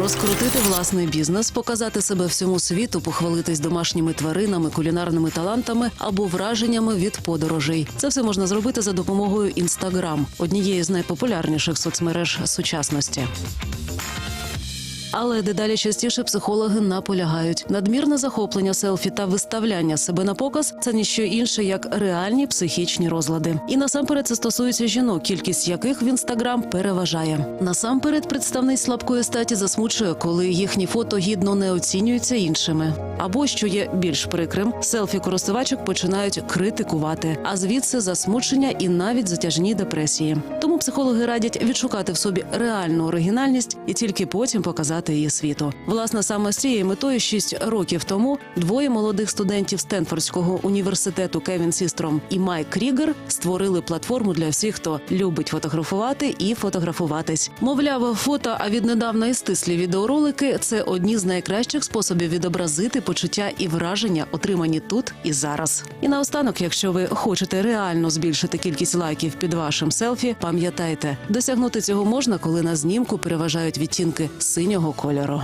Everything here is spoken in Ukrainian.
розкрутити власний бізнес, показати себе всьому світу, похвалитись домашніми тваринами, кулінарними талантами або враженнями від подорожей. Це все можна зробити за допомогою інстаграм, однієї з найпопулярніших соцмереж сучасності. Але дедалі частіше психологи наполягають. Надмірне захоплення селфі та виставляння себе на показ це ніщо інше, як реальні психічні розлади. І насамперед це стосується жінок, кількість яких в інстаграм переважає. Насамперед, представниць слабкої статі засмучує, коли їхні фото гідно не оцінюються іншими. Або що є більш прикрим, селфі користувачок починають критикувати, а звідси засмучення і навіть затяжні депресії. Психологи радять відшукати в собі реальну оригінальність і тільки потім показати її світу. Власне, саме з цією метою 6 років тому двоє молодих студентів Стенфордського університету Кевін Сістром і Майк Крігер створили платформу для всіх, хто любить фотографувати і фотографуватись. Мовляв, фото, а віднедавна і стислі відеоролики це одні з найкращих способів відобразити почуття і враження, отримані тут і зараз. І наостанок, якщо ви хочете реально збільшити кількість лайків під вашим селфі, пам'ятайте, досягнути цього можна, коли на знімку переважають відтінки синього кольору.